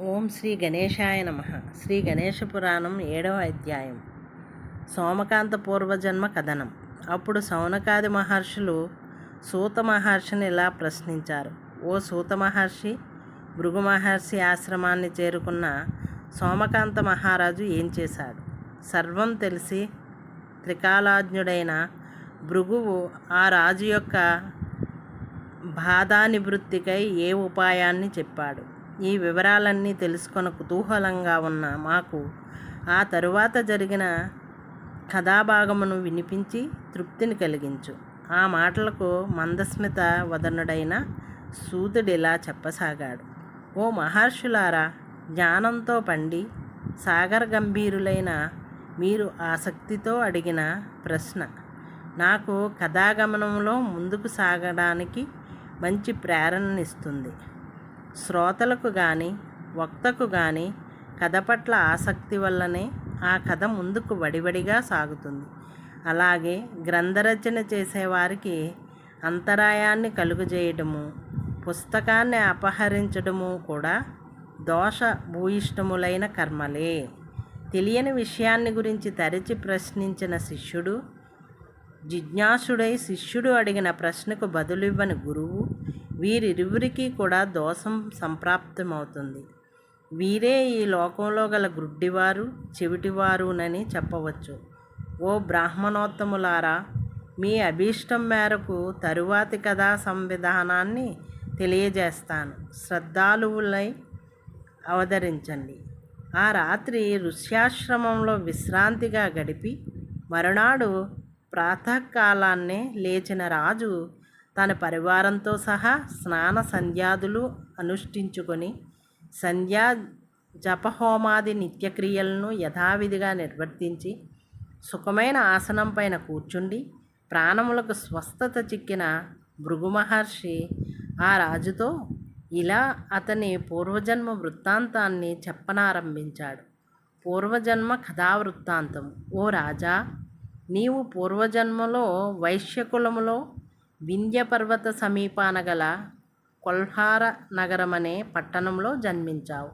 ఓం శ్రీ గణేశాయ నమ. శ్రీ గణేష పురాణం ఏడవ అధ్యాయం. సోమకాంత పూర్వజన్మ కథనం. అప్పుడు సౌనకాది మహర్షులు సూత మహర్షిని ఇలా ప్రశ్నించారు. ఓ సూత మహర్షి భృగు మహర్షి ఆశ్రమాన్ని చేరుకున్న సోమకాంత మహారాజు ఏం చేశాడు? సర్వం తెలిసి త్రికాలాజ్ఞుడైన భృగువు ఆ రాజు యొక్క బాధానివృత్తికై ఏ ఉపాయాన్ని చెప్పాడు? ఈ వివరాలన్నీ తెలుసుకొని కుతూహలంగా ఉన్న మాకు ఆ తరువాత జరిగిన కథాభాగమును వినిపించి తృప్తిని కలిగించు. ఆ మాటలకు మందస్మిత వదనుడైన సూతుడిలా చెప్పసాగాడు. ఓ మహర్షులారా జ్ఞానంతో పండి సాగర గంభీరులైన మీరు ఆసక్తితో అడిగిన ప్రశ్న. నాకు కథాగమనంలో ముందుకు సాగడానికి మంచి ప్రేరణనిస్తుంది. శ్రోతలకు కానీ వక్తకు కానీ కథ పట్ల ఆసక్తి వల్లనే ఆ కథ ముందుకు వడివడిగా సాగుతుంది. అలాగే గ్రంథరచన చేసేవారికి అంతరాయాన్ని కలుగజేయడము పుస్తకాన్ని అపహరించడము కూడా దోష భూయిష్టములైన కర్మలే. తెలియని విషయాన్ని గురించి తరచి ప్రశ్నించిన శిష్యుడు జిజ్ఞాసుడై శిష్యుడు అడిగిన ప్రశ్నకు బదులివ్వని గురువు వీరిరువురికి కూడా దోషం సంప్రాప్తమవుతుంది. వీరే ఈ లోకంలో గల గుడ్డివారు చెవిటివారునని చెప్పవచ్చు. ఓ బ్రాహ్మణోత్తములారా మీ అభీష్టం మేరకు తరువాతి కథా సంవిధానాన్ని తెలియజేస్తాను. శ్రద్ధాలువులై అవతరించండి. ఆ రాత్రి ఋష్యాశ్రమంలో విశ్రాంతిగా గడిపి మరునాడు ప్రాతకాలాన్నే లేచిన రాజు తన పరివారంతో సహా స్నాన సంధ్యాదులు అనుష్ఠించుకొని సంధ్యా జపహోమాది నిత్యక్రియలను యథావిధిగా నిర్వర్తించి సుఖమైన ఆసనం పైన కూర్చుండి ప్రాణములకు స్వస్థత చిక్కిన భృగు మహర్షి ఆ రాజుతో ఇలా అతని పూర్వజన్మ వృత్తాంతాన్ని చెప్పనారంభించాడు. పూర్వజన్మ కథావృత్తాంతం ఓ రాజా నీవు పూర్వజన్మలో వైశ్యకులములో వింధ్యపర్వత సమీపాన గల కొల్హార నగరమనే పట్టణంలో జన్మించావు.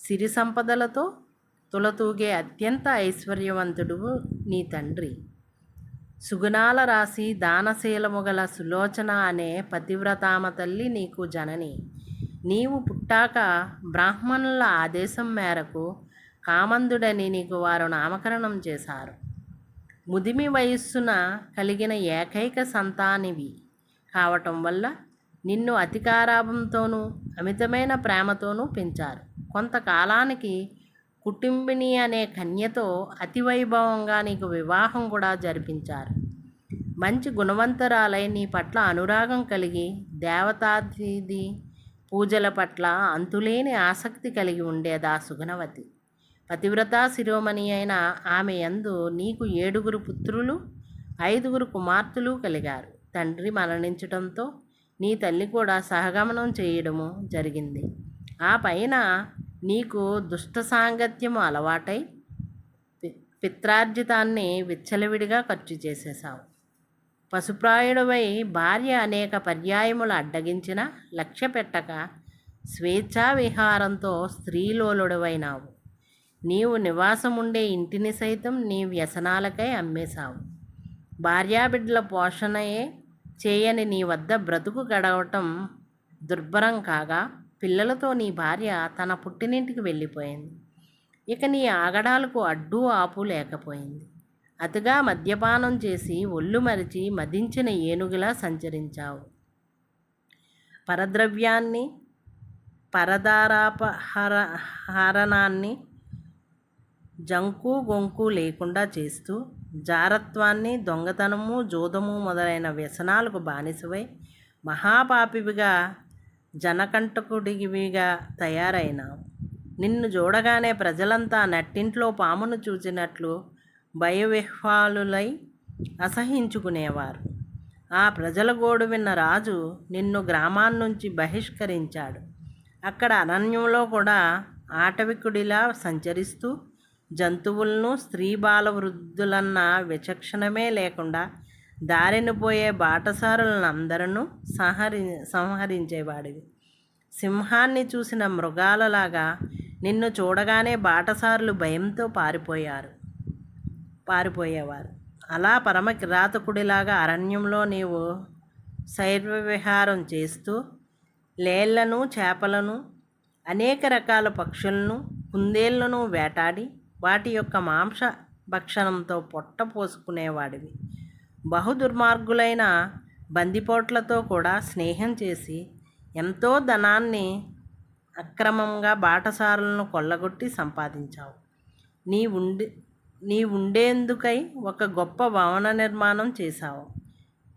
సిరి సంపదలతో తులతూగే అత్యంత ఐశ్వర్యవంతుడు నీ తండ్రి. సుగుణాల రాశి దానశీలము గల సులోచన అనే పతివ్రతామ తల్లి నీకు జనని. నీవు పుట్టాక బ్రాహ్మణుల ఆదేశం మేరకు కామందుడని నీకు వారు నామకరణం చేశారు. ముదిమి వయస్సున కలిగిన ఏకైక సంతానివి కావటం వల్ల నిన్ను అతికారాభంతోనూ అమితమైన ప్రేమతోనూ పెంచారు. కొంతకాలానికి కుటుంబిని అనే కన్యతో అతివైభవంగా నీకు వివాహం కూడా జరిపించారు. మంచి గుణవంతరాలై నీ పట్ల అనురాగం కలిగి దేవతాది పూజల పట్ల అంతులేని ఆసక్తి కలిగి ఉండేదా సుగుణవతి? పతివ్రతా శిరోమణి అయిన ఆమె యందు నీకు ఏడుగురు పుత్రులు ఐదుగురు కుమార్తెలు కలిగారు. తండ్రి మరణించడంతో నీ తల్లి కూడా సహగమనం చేయడము జరిగింది. ఆ పైన నీకు దుష్ట సాంగత్యము అలవాటై పిత్రార్జితాన్ని విచ్చలవిడిగా ఖర్చు చేసేశావు. పశుప్రాయుడవై భార్య అనేక పర్యాయములు అడ్డగించిన లక్ష్య పెట్టక స్వేచ్ఛా విహారంతో స్త్రీలోలుడవైనావు. నీవు నివాసముండే ఇంటిని సైతం నీ వ్యసనాలకై అమ్మేశావు. భార్యాబిడ్డల పోషణయే చేయని నీ వద్ద బ్రతుకు గడవటం దుర్భరం కాగా పిల్లలతో నీ భార్య తన పుట్టినింటికి వెళ్ళిపోయింది. ఇక నీ ఆగడాలకు అడ్డు ఆపు లేకపోయింది. అతిగా మద్యపానం చేసి ఒళ్ళు మరిచి మదించిన ఏనుగులా సంచరించావు. పరద్రవ్యాన్ని పరదారాపహర హరణాన్ని జంకు గొంకు లేకుండా చేస్తూ జారత్వాన్ని దొంగతనము జోదము మొదలైన వ్యసనాలకు బానిసవై మహాపాపివిగా జనకంటకుడివిగా తయారైనావు నిన్ను చూడగానే ప్రజలంతా నట్టింట్లో పామును చూచినట్లు భయవిహ్వాలులై అసహించుకునేవారు. ఆ ప్రజల గోడు విన్న రాజు నిన్ను గ్రామాన్నించి బహిష్కరించాడు. అక్కడ అరణ్యంలో కూడా ఆటవికుడిలా సంచరిస్తూ జంతువులను స్త్రీ బాల వృద్ధులన్న విచక్షణమే లేకుండా దారిన పోయే బాటసారులను అందరూ సంహరి సంహరించేవాడివి. సింహాన్ని చూసిన మృగాలలాగా నిన్ను చూడగానే బాటసారులు భయంతో పారిపోయారు పారిపోయేవారు. అలా పరమ కిరాతకుడిలాగా అరణ్యంలో నీవు శైర్వ విహారం చేస్తూ లేళ్ళను చేపలను అనేక రకాల పక్షులను కుందేళ్ళను వేటాడి వాటి యొక్క మాంస భక్షణంతో పొట్ట పోసుకునేవాడివి. బహుదుర్మార్గులైన బందిపోట్లతో కూడా స్నేహం చేసి ఎంతో ధనాన్ని అక్రమంగా బాటసారులను కొల్లగొట్టి సంపాదించావు. నీ ఉండి నీ ఉండేందుకై ఒక గొప్ప భవన నిర్మాణం చేశావు.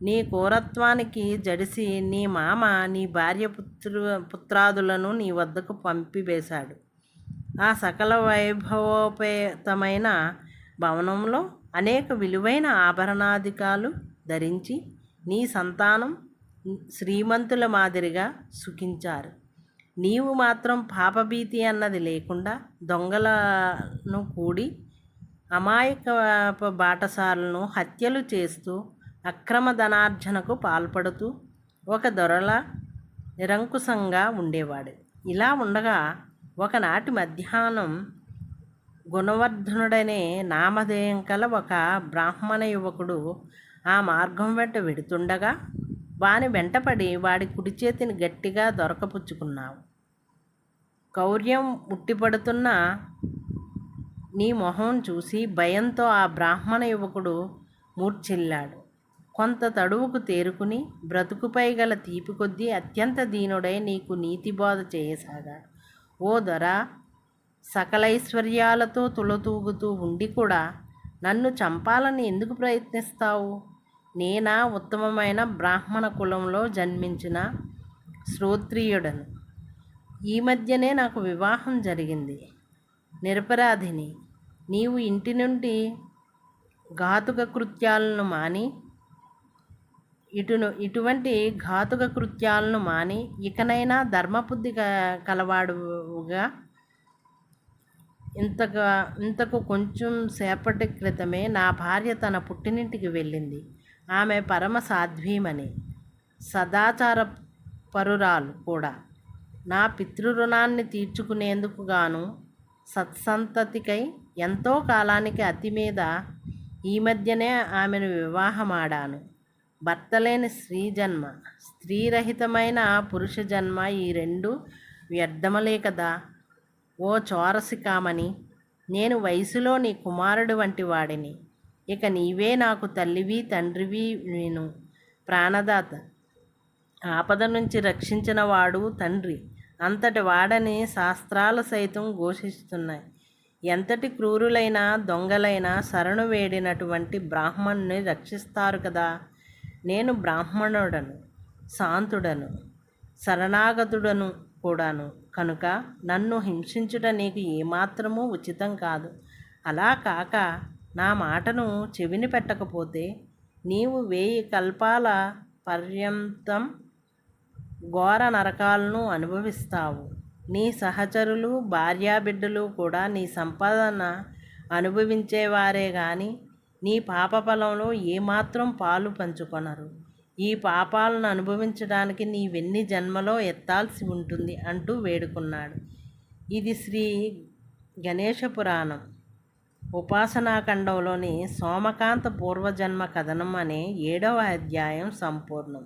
నీ కూరత్వానికి జడిసి నీ మామ నీ భార్య పుత్రు పుత్రాదులను నీ వద్దకు పంపివేశాడు. ఆ సకల వైభవోపేతమైన భవనంలో అనేక విలువైన ఆభరణాధికాలు ధరించి నీ సంతానం శ్రీమంతుల మాదిరిగా సుఖించారు. నీవు మాత్రం పాపభీతి అన్నది లేకుండా దొంగలను కూడి అమాయక బాటసారులను హత్యలు చేస్తూ అక్రమ ధనార్జనకు పాల్పడుతూ ఒక దొరల నిరంకుశంగా ఉండేవాడు. ఇలా ఉండగా ఒకనాటి మధ్యాహ్నం గుణవర్ధనుడనే నామధేయం కల ఒక బ్రాహ్మణ యువకుడు ఆ మార్గం వెంట వెడుతుండగా వాని వెంటపడి వాడి కుడి చేతిని గట్టిగా దొరకపుచ్చుకున్నావు. కౌర్యం ముట్టిపడుతున్న నీ మొహం చూసి భయంతో ఆ బ్రాహ్మణ యువకుడు మూర్ఛిల్లాడు. కొంత తడువుకు తేరుకుని బ్రతుకుపై గల తీపి కొద్దీ అత్యంత దీనుడై నీకు నీతిబోధ చేయసాగాడు. ఓ దొర సకలైశ్వర్యాలతో తులతూగుతూ ఉండి కూడా నన్ను చంపాలని ఎందుకు ప్రయత్నిస్తావు? నేనా ఉత్తమమైన బ్రాహ్మణ కులంలో జన్మించిన శ్రోత్రియుడను. ఈ మధ్యనే నాకు వివాహం జరిగింది. నిరపరాధిని. నీవు ఇంటి నుండి ఘాతుక కృత్యాలను మాని ఇటును ఇటువంటి ఘాతుక కృత్యాలను మాని ఇకనైనా ధర్మబుద్ధి కలవాడుగా ఇంతగా ఇంతకు కొంచెం సేపటి క్రితమే నా భార్య తన పుట్టినింటికి వెళ్ళింది. ఆమె పరమ సాధ్వీమని సదాచార పరురాలు కూడా. నా పితృరుణాన్ని తీర్చుకునేందుకు గాను సత్సంతతికై ఎంతో కాలానికి అతి మీద ఈ మధ్యనే ఆమెను వివాహమాడాను. భర్తలేని స్త్రీ జన్మ స్త్రీరహితమైన పురుష జన్మ ఈ రెండు వ్యర్థమలే కదా? ఓ చోరసికామని నేను వయసులో నీ కుమారుడు వంటి వాడిని. ఇక నీవే నాకు తల్లివి తండ్రివి నేను. ప్రాణదాత ఆపద నుంచి రక్షించిన వాడు తండ్రి. అంతటి వాడని శాస్త్రాలు సైతం ఘోషిస్తున్నాయి. ఎంతటి క్రూరులైన దొంగలైన శరణు వేడినటువంటి బ్రాహ్మణ్ణి రక్షిస్తారు కదా? నేను బ్రాహ్మణుడను శాంతుడను శరణాగతుడను కూడాను. కనుక నన్ను హింసించుట నీకు ఏమాత్రమూ ఉచితం కాదు. అలా కాక నా మాటను చెవిని పెట్టకపోతే నీవు వేయి కల్పాల పర్యంతం ఘోర నరకాలను అనుభవిస్తావు. నీ సహచరులు భార్యాబిడ్డలు కూడా నీ సంపాదన అనుభవించేవారే కానీ నీ పాప ఫలంలో ఏమాత్రం పాలు పంచుకొనరు. ఈ పాపాలను అనుభవించడానికి నీవెన్ని జన్మలో ఎత్తాల్సి ఉంటుంది అంటూ వేడుకున్నాడు. ఇది శ్రీ గణేష పురాణం. ఉపాసనాఖండంలోని సోమకాంత పూర్వజన్మ కథనం అనే ఏడవ అధ్యాయం సంపూర్ణం.